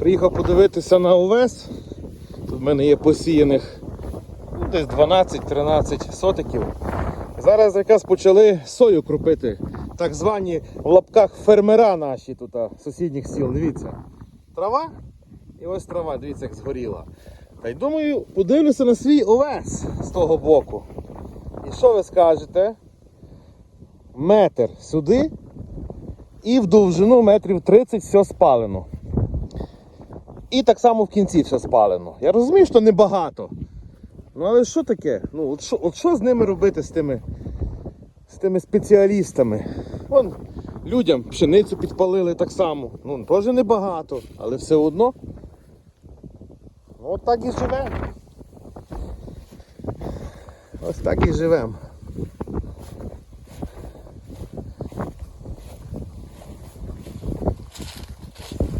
Приїхав подивитися на овес. Тут в мене є посіяних ну, десь 12-13 сотиків. Зараз якраз почали сою крупити. Так звані в лапках фермера наші тут сусідніх сіл. Дивіться. Трава і ось трава, дивіться, як згоріла. Та й думаю, подивлюся на свій овес з того боку. І що ви скажете? Метр сюди і в довжину метрів 30 все спалено. І так само в кінці все спалено. Я розумію, що небагато. Ну але що таке? Ну, от що, от що з ними робити, з тими, з тими спеціалістами? Вон, людям пшеницю підпалили так само. Ну, теж небагато, але все одно. Ну, от так і живемо. Ось так і живемо.